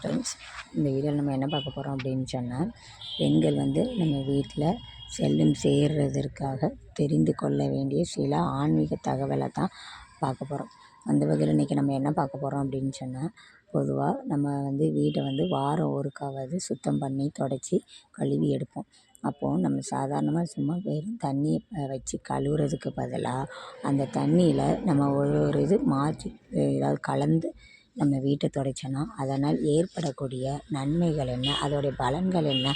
Friends இந்த வீடியோவில் நம்ம என்ன பார்க்க போகிறோம் அப்படின்னு சொன்னால் பெண்கள் வந்து நம்ம வீட்டில் செல்லும் சேர்றதற்காக தெரிந்து கொள்ள வேண்டிய சில ஆன்மீக தகவலை தான் பார்க்க போகிறோம் அந்த வகையில் இன்றைக்கி நம்ம என்ன பார்க்க போகிறோம் அப்படின்னு சொன்னால் பொதுவாக நம்ம வந்து வீட்டை வந்து வாரம் ஒருக்காவது சுத்தம் பண்ணி தொடச்சி கழுவி எடுப்போம். அப்போது நம்ம சாதாரணமாக சும்மா வெறும் தண்ணியை வச்சு கழுவுறதுக்கு பதிலாக அந்த தண்ணியில் நம்ம ஒரு ஒரு இது மாற்றி ஏதாவது கலந்து நம்ம வீட்டை துடைச்சோன்னா அதனால் ஏற்படக்கூடிய நன்மைகள் என்ன அதோடைய பலன்கள் என்ன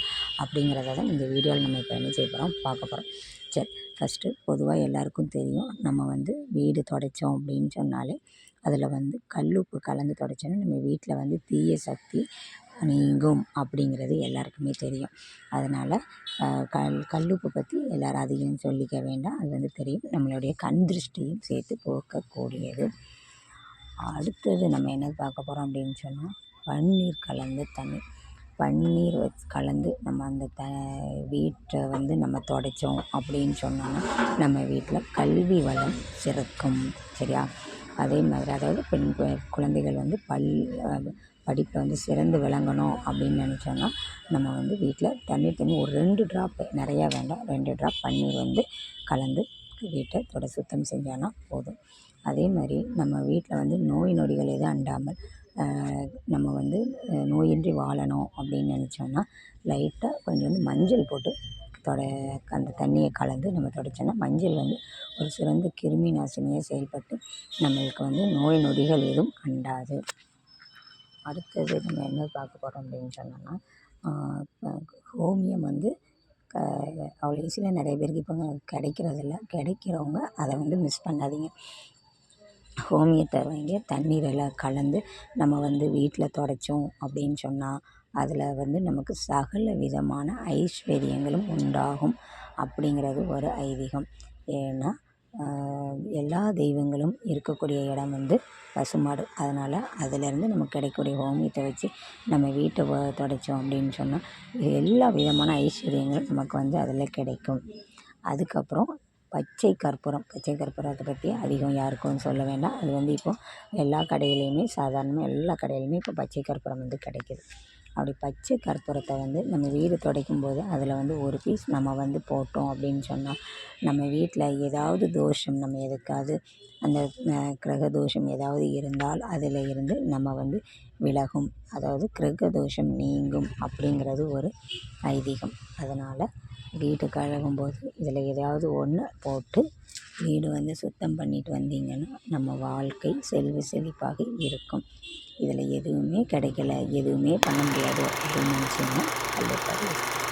அப்படிங்கிறத தான் இந்த வீடியோவில் நம்ம இப்போ என்ன செய்ய போகிறோம் பார்க்க போகிறோம் சரி ஃபஸ்ட்டு பொதுவாக எல்லாருக்கும் தெரியும் நம்ம வந்து வீடு துடைச்சோம் அப்படின்னு சொன்னாலே அதில் வந்து கல்லுப்பு கலந்து துடைச்சோன்னா நம்ம வீட்டில் வந்து தீய சக்தி நீங்கும் அப்படிங்கிறது எல்லாருக்குமே தெரியும். அதனால் கல் கல்லுப்பு பற்றி எல்லோரும் அதிகம் சொல்லிக்க வேண்டாம் அது வந்து தெரியும். நம்மளுடைய கண் திருஷ்டியும் சேர்த்து போக்கக்கூடியது. அடுத்தது நம்ம என்ன பார்க்க போகிறோம் அப்படின்னு சொன்னால் பன்னீர் கலந்த தண்ணி. பன்னீர் வச்சு கலந்து நம்ம அந்த த வீட்டை வந்து நம்ம துடைச்சோம் அப்படின்னு சொன்னோன்னா நம்ம வீட்டில் கல்வி வளம் சிறக்கும். சரியா? அதே மாதிரி அதாவது பெண் குழந்தைகள் வந்து பல் படிப்பை வந்து சிறந்து விளங்கணும் அப்படின்னு நினச்சோன்னா நம்ம வந்து வீட்டில் தண்ணீர் தண்ணி ஒரு ரெண்டு ட்ராப்பு நிறையா வேண்டாம் ரெண்டு ட்ராப் பன்னீர் வந்து கலந்து வீட்டை தொட சுத்தம் செஞ்சோன்னா போதும். அதே மாதிரி நம்ம வீட்டில் வந்து நோய் நொடிகள் எதுவும் அண்டாமல் நம்ம வந்து நோயின்றி வாழணும் அப்படின்னு நினச்சோன்னா லைட்டாக கொஞ்சம் வந்து மஞ்சள் போட்டு தொட அந்த தண்ணியை கலந்து நம்ம துடைச்சோன்னா மஞ்சள் வந்து ஒரு சிறந்த கிருமி நாசினியாக செயல்பட்டு நம்மளுக்கு வந்து நோய் நொடிகள் எதுவும் அண்டாது. அடுத்தது நம்ம என்ன பார்க்க போகிறோம் அப்படின்னு சொன்னோன்னா ஹோமியம் வந்து க அவ்வளோ ஈஸியில் நிறைய பேருக்கு இப்போ கிடைக்கிறதில்ல. கிடைக்கிறவங்க அதை வந்து மிஸ் பண்ணாதீங்க. ஹோமியத்தை வாங்கி தண்ணீரில் கலந்து நம்ம வந்து வீட்டில் துடைச்சோம் அப்படின்னு சொன்னால் அதில் வந்து நமக்கு சகல விதமான ஐஸ்வர்யங்களும் உண்டாகும் அப்படிங்கிறது ஒரு ஐதீகம். ஏன்னா எல்லா தெய்வங்களும் இருக்கக்கூடிய இடம் வந்து பசுமாடு. அதனால் அதிலேருந்து நமக்கு கிடைக்கக்கூடிய ஹோமியத்தை வச்சு நம்ம வீட்டை துடைச்சோம் அப்படின்னு சொன்னால் எல்லா விதமான ஐஸ்வர்யங்களும் நமக்கு வந்து அதில் கிடைக்கும். அதுக்கப்புறம் பச்சை கற்பூரம். பச்சை கற்பூரத்தை பற்றி அதிகம் யாருக்கும் சொல்ல வேண்டாம். அது வந்து இப்போது எல்லா கடையிலையுமே சாதாரணமாக எல்லா கடையிலையுமே இப்போ பச்சை கற்பூரம் வந்து கிடைக்கிது. அப்படி பச்சை கற்பூரத்தை வந்து நம்ம வீடு துடைக்கும் போது அதில் வந்து ஒரு பீஸ் நம்ம வந்து போட்டோம் அப்படின்னு சொன்னால் நம்ம வீட்டில் ஏதாவது தோஷம் நம்ம எதுக்காவது அந்த கிரக தோஷம் ஏதாவது இருந்தால் அதில் இருந்து நம்ம வந்து விலகும். அதாவது கிரக தோஷம் நீங்கும் அப்படிங்கிறது ஒரு ஐதீகம். அதனால் வீடு கழுவும்போது இதில் எதாவது ஒன்று போட்டு வீடு வந்து சுத்தம் பண்ணிட்டு வந்தீங்கன்னா நம்ம வாழ்க்கை செல்வ செழிப்பாக இருக்கும். இதில் எதுவுமே கிடைக்கல எதுவுமே பண்ண முடியாது அப்படின்னு நினச்சிங்கன்னா கண்டிப்பாக